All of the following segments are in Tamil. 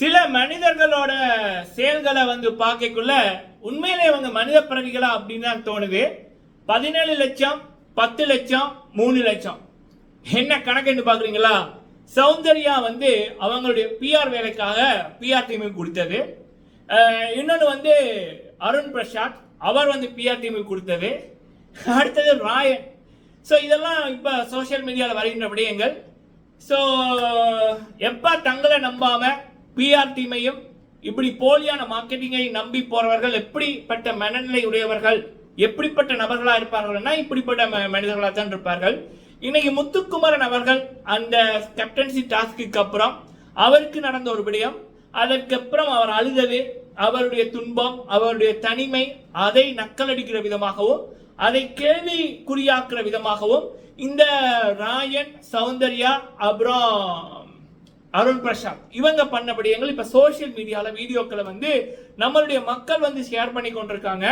சில மனிதர்களோட செயல்களை வந்து பார்க்கக்குள்ள உண்மையிலே இவங்க மனித பிறவிகளா அப்படின்னு தான் தோணுது. பதினேழு லட்சம் பத்து லட்சம் மூணு லட்சம். என்ன கணக்குன்னு பாக்குறீங்களா சௌந்தர்யா வந்து அவங்களுடைய பிஆர் வேலைக்காக பிஆர் டீமுக்கு கொடுத்தது. இன்னொன்று வந்து அருண் பிரசாத் அவர் வந்து பிஆர் டீமுக்கு கொடுத்தது. அடுத்தது ராயன். ஸோ இதெல்லாம் இப்போ சோஷியல் மீடியாவில் வருகின்ற விடயங்கள். ஸோ எப்போ தங்களை நம்பாமல் பிஆர் மையம் இப்படி போலியான மார்க்கெட்டிங்கை நம்பி போறவர்கள் எப்படிப்பட்ட மனநிலை உடையவர்கள் எப்படிப்பட்ட நபர்களாக இருப்பார்கள்னா இப்படிப்பட்ட ம- தான் இருப்பார்கள். இன்னைக்கு முத்துக்குமரன் அவர்கள் அந்த கேப்டன்சி டாஸ்க்கு அப்புறம் அவருக்கு நடந்த ஒரு விடயம். அதற்கப்புறம் அவர் அழுதது அவருடைய துன்பம் அவருடைய தனிமை அதை நக்கலடிக்கிற விதமாகவும் அதை கேள்விக்குறியாக்குற விதமாகவும் இந்த ராயன் சௌந்தர்யா அப்புறம் அருண் பிரசாத். இவங்க பண்ண விடயங்கள் இப்ப சோஷியல் மீடியால வீடியோக்களை வந்து நம்மளுடைய மக்கள் வந்து ஷேர் பண்ணி கொண்டிருக்காங்க.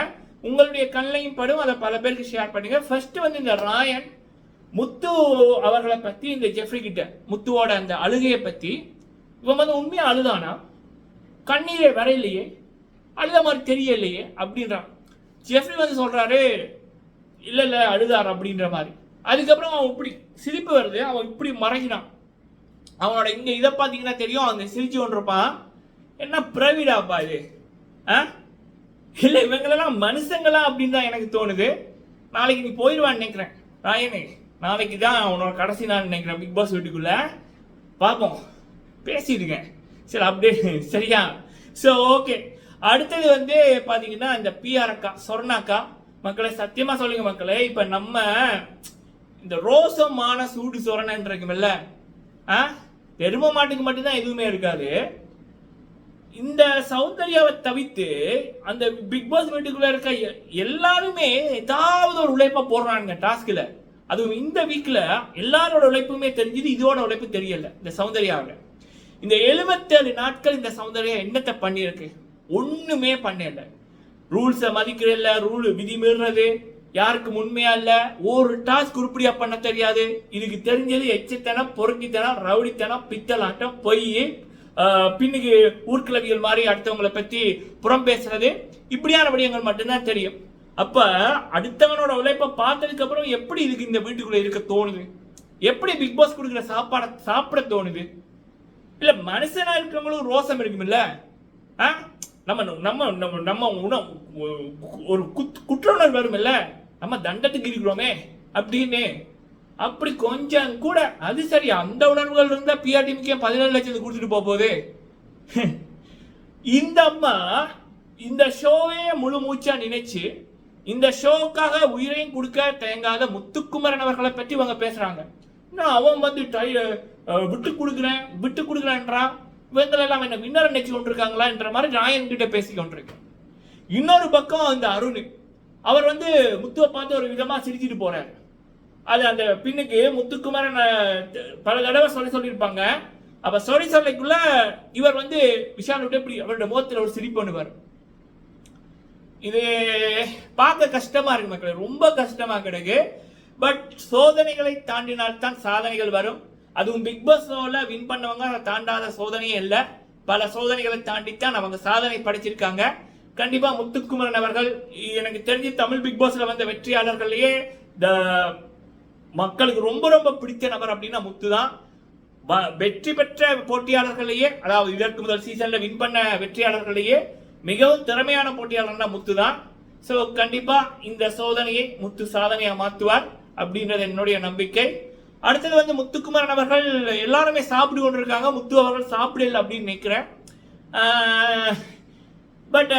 உங்களுடைய கண்ணையும் படும் அதை பல பேருக்கு ஷேர் பண்ணுங்க. ஃபர்ஸ்ட் வந்து இந்த ராயன் முத்து அவர்களை பத்தி இந்த ஜெஃப்ரி கிட்ட முத்துவோட அந்த அழுகையை பத்தி. இவன் வந்து உண்மையா அழுதானா? கண்ணீரே வரையிலையே அழுத மாதிரி தெரியலையே அப்படின்றான். ஜெஃப்ரி வந்து சொல்றாரு இல்ல இல்ல அழுதார் அப்படின்ற மாதிரி. அதுக்கப்புறம் அவன் இப்படி சிரிப்பு வருது அவன் இப்படி மறைகிறான். அவனோட இங்க இதை பார்த்தீங்கன்னா தெரியும். அங்க சிரிச்சு கொண்டிருப்பான் என்ன பிரவிடாப்பா இது? ஆ? இல்ல இவங்களெல்லாம் மனுஷங்களா அப்படின்னு தான் எனக்கு தோணுது. நாளைக்கு நீ போயிடுவான்னு நினைக்கிறேன். ராயனே நாளைக்கு தான் அவனோட கடைசி நாள் நினைக்கிறேன் பிக் பாஸ் வீட்டுக்குள்ள. பார்ப்போம். பேசிடுங்க. சரி அப்டேட் சரியா? So okay. அடுத்தது வந்து பார்த்தீங்கன்னா இந்த பிஆர் அக்கா சொர்ணாக்கா மக்களை சத்தியமாக சொல்லுங்க மக்களே இப்போ நம்ம இந்த ரோசமான சூடு சொரணன் இருக்குமில்ல ஆ? பெருமை மாட்டுக்கு மட்டும்தான் எதுவுமே இருக்காது. இந்த சௌந்தர்யாவை தவிர்த்து அந்த பிக் பாஸ் வீட்டுக்குள்ள இருக்க எல்லாருமே ஏதாவது ஒரு உழைப்பா போடுறாங்க டாஸ்க்ல அதுவும் இந்த வீக்ல எல்லாரோட உழைப்புமே தெரிஞ்சது இதோட உழைப்பு தெரியல இந்த சௌந்தர்யாவில் இந்த 77 நாட்கள் இந்த சௌந்தர்யா என்னத்தை பண்ணியிருக்கு? ஒண்ணுமே பண்ணல. ரூல்ஸை மதிக்கிறதில்ல ரூல் விதி மீறுறது யாருக்கு உண்மையா இல்ல? ஒரு டாஸ்க் உருப்படியா பண்ண தெரியாது. இதுக்கு தெரிஞ்சது எச்சத்தனம் பொறுக்கித்தனம் ரவுடித்தனம் பித்தலாட்டம் பொய் பின்னுக்கு ஊர்க்கிழவிகள் மாதிரி அடுத்தவங்களை பத்தி புறம் பேசுறது. இப்படியான விடயங்கள் மட்டும்தான் தெரியும். அப்ப அடுத்தவனோட உழைப்பை பார்த்ததுக்கு அப்புறம் எப்படி இதுக்கு இந்த வீட்டுக்குள்ள இருக்க தோணுது? எப்படி பிக் பாஸ் கொடுக்குற சாப்பாட சாப்பிட தோணுது? இல்ல மனுஷனா இருக்கிறவங்களும் ரோசம் இருக்குமில்ல? ஆ? நம்ம நம்ம நம்ம நம்ம உண- ஒரு குத் குற்ற உணர்வு வருமில்ல? நம்ம தண்டத்துக்கு இருக்கிறோமே அப்படின்னு. அப்படி கொஞ்சம் கூட அது சரி அந்த உணர்வுகள் இருந்தால் பிஆர்டிமுக்கே பதினேழு லட்சத்துக்கு கொடுத்துட்டு போகுது. இந்த அம்மா இந்த ஷோவே முழு மூச்சா நினைச்சு இந்த ஷோக்காக உயிரையும் கொடுக்க தயங்காத முத்துக்குமரன் அவர்களை பற்றி இவங்க பேசுறாங்க. நான் அவன் வந்து டை விட்டு கொடுக்குறேன் விட்டு கொடுக்குறேன்றான் இவங்களெல்லாம் என்ன வின்னர் நினைச்சு கொண்டிருக்காங்களான்ற மாதிரி ராயன் கிட்ட பேசி கொண்டிருக்கேன். இன்னொரு பக்கம் இந்த அருண். அவர் வந்து முத்துவை பார்த்து ஒரு விதமாக சிரிச்சிட்டு போகிறார் அது அந்த பின்னுக்கு முத்துக்குமாரன் பல தடவை சொல்லி சொல்லியிருப்பாங்க. அப்போ சொல்லி சொல்லிக்குள்ள இவர் வந்து விஷால் விட்டு இப்படி அவருடைய முகத்தில் ஒரு சிரிப்பு பண்ணுவார் இது பார்க்க கஷ்டமா இருக்கு மக்களே ரொம்ப கஷ்டமா கிடக்கு. பட் சோதனைகளை தாண்டினால் தான் சாதனைகள் வரும். அதுவும் பிக் பாஸ் வின் பண்ணவங்க அதை தாண்டாத சோதனையே இல்லை. பல சோதனைகளை தாண்டித்தான் அவங்க சாதனை படைச்சிருக்காங்க. கண்டிப்பா முத்துக்குமரன் அவர்கள் எனக்கு தெரிஞ்சு தமிழ் பிக் பாஸ்ல வந்த வெற்றியாளர்களையே த மக்களுக்கு ரொம்ப ரொம்ப பிடித்த நபர் அப்படின்னா முத்து தான். வெற்றி பெற்ற போட்டியாளர்களையே அதாவது இதற்கு முதல் சீசன்ல வின் பண்ண வெற்றியாளர்களையே மிகவும் திறமையான போட்டியாளர்னா முத்து தான். ஸோ கண்டிப்பா இந்த சோதனையை முத்து சாதனையா மாத்துவார் அப்படின்றது என்னுடைய நம்பிக்கை. அடுத்தது வந்து முத்துக்குமரன் அவர்கள் எல்லாருமே சாப்பிட்டு கொண்டிருக்காங்க. முத்து அவர்கள் சாப்பிடல அப்படின்னு நினைக்கிறேன். பட்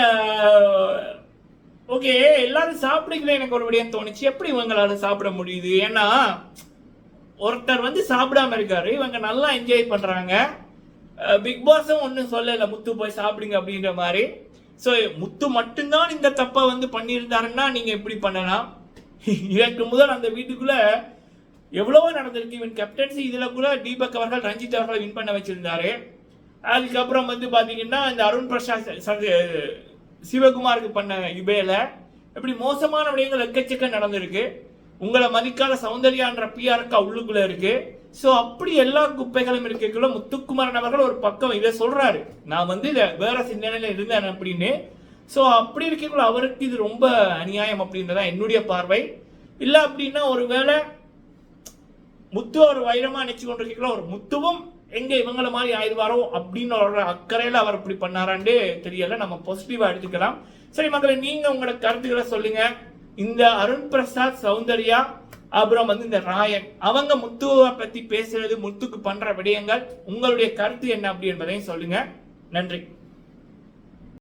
ஓகே uh, எல்லாரும் சாப்பிடுக்கல எனக்கு ஒரு தோணுச்சு. எப்படி இவங்களால சாப்பிட முடியுது? ஏன்னா ஒருத்தர் வந்து சாப்பிடாம இருக்காரு. இவங்க நல்லா என்ஜாய் பண்றாங்க. Uh, பிக் பாஸும் ஒன்றும் சொல்லலை. முத்து போய் சாப்பிடுங்க அப்படின்ற மாதிரி. ஸோ முத்து மட்டும்தான் இந்த தப்பை வந்து பண்ணியிருந்தாருன்னா நீங்கள் எப்படி பண்ணலாம். இதற்கு முதல் அந்த வீட்டுக்குள்ளே எவ்வளவோ நடந்திருக்கு. இவன் கேப்டன்சி இதில் கூட தீபக் அவர்கள் ரஞ்சித் அவர்கள் வின் பண்ண வச்சிருந்தாரு. அதுக்கப்புறம் வந்து பார்த்தீங்கன்னா இந்த அருண் பிரசாத் சிவகுமாருக்கு பண்ண இபேல இப்படி மோசமான விடயங்கள் எக்கச்சக்க நடந்திருக்கு. உங்களை மதிக்காத சௌந்தர்யான்ற பிஆர்க்கா உள்ளுக்குள்ள இருக்கு. ஸோ அப்படி எல்லா குப்பைகளும் இருக்கக்குள்ள முத்துக்குமாரன் அவர்கள் ஒரு பக்கம் இதை சொல்றாரு. நான் வந்து இதை வேற சிந்தனையில இருந்தேன் அப்படின்னு. ஸோ அப்படி இருக்கக்குள்ள அவருக்கு இது ரொம்ப அநியாயம் அப்படின்றதான் என்னுடைய பார்வை. இல்லை அப்படின்னா ஒருவேளை முத்து ஒரு வைரமா நினைச்சு கொண்டிருக்கீங்களோ ஒரு முத்துவும் எங்க இவங்கள மாதிரி ஆயிடுவாரோ அப்படின்னு ஒரு அக்கறையில அவர் இப்படி பண்ணாரான்னு தெரியல. நம்ம பாசிட்டிவா எடுத்துக்கலாம். சரி மக்களை நீங்க உங்களோட கருத்துக்களை சொல்லுங்க. இந்த அருண் பிரசாத் சௌந்தர்யா அப்புறம் வந்து இந்த ராயன் அவங்க முத்துவை பத்தி பேசுறது முத்துக்கு பண்ற விடயங்கள் உங்களுடைய கருத்து என்ன அப்படி என்பதையும் சொல்லுங்க. நன்றி.